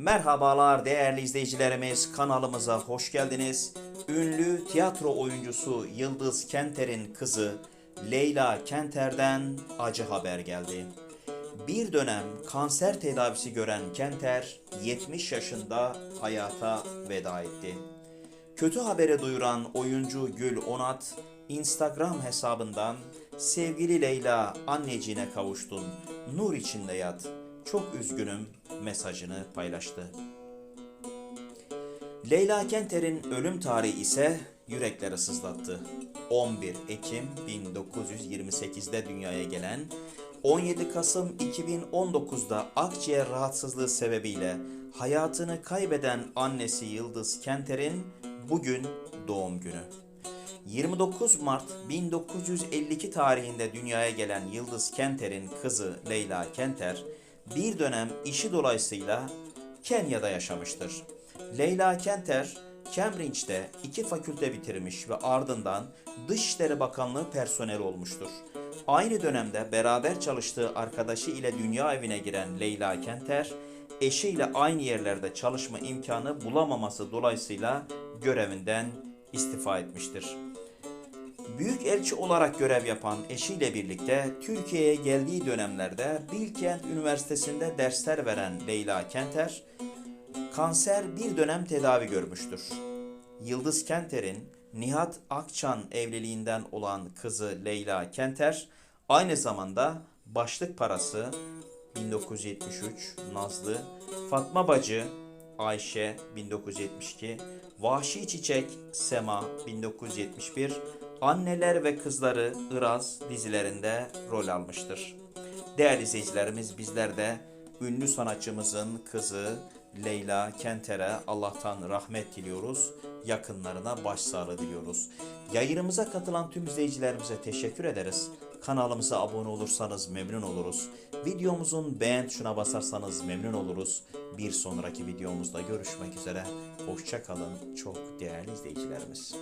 Merhabalar değerli izleyicilerimiz kanalımıza hoş geldiniz. Ünlü tiyatro oyuncusu Yıldız Kenter'in kızı Leyla Kenter'den acı haber geldi. Bir dönem kanser tedavisi gören Kenter 70 yaşında hayata veda etti. Kötü haberi duyuran oyuncu Gül Onat Instagram hesabından sevgili Leyla anneciğine kavuştun. Nur içinde yat. Çok üzgünüm mesajını paylaştı. Leyla Kenter'in ölüm tarihi ise yürekleri sızlattı. 11 Ekim 1928'de dünyaya gelen 17 Kasım 2019'da akciğer rahatsızlığı sebebiyle hayatını kaybeden annesi Yıldız Kenter'in bugün doğum günü. 29 Mart 1952 tarihinde dünyaya gelen Yıldız Kenter'in kızı Leyla Kenter bir dönem işi dolayısıyla Kenya'da yaşamıştır. Leyla Kenter Cambridge'de iki fakülte bitirmiş ve ardından Dışişleri Bakanlığı personeli olmuştur. Aynı dönemde beraber çalıştığı arkadaşı ile dünya evine giren Leyla Kenter, eşiyle aynı yerlerde çalışma imkanı bulamaması dolayısıyla görevinden istifa etmiştir. Büyük elçi olarak görev yapan eşiyle birlikte Türkiye'ye geldiği dönemlerde Bilkent Üniversitesi'nde dersler veren Leyla Kenter, kanser bir dönem tedavi görmüştür. Yıldız Kenter'in Nihat Akçan evliliğinden olan kızı Leyla Kenter, aynı zamanda başlık parası 1973 Nazlı, Fatma Bacı Ayşe 1972, Vahşi Çiçek Sema 1971, Anneler ve Kızları Iraz dizilerinde rol almıştır. Değerli izleyicilerimiz bizler de ünlü sanatçımızın kızı Leyla Kenter'e Allah'tan rahmet diliyoruz. Yakınlarına başsağlığı diliyoruz. Yayınımıza katılan tüm izleyicilerimize teşekkür ederiz. Kanalımıza abone olursanız memnun oluruz. Videomuzun beğen tuşuna basarsanız memnun oluruz. Bir sonraki videomuzda görüşmek üzere. Hoşça kalın çok değerli izleyicilerimiz.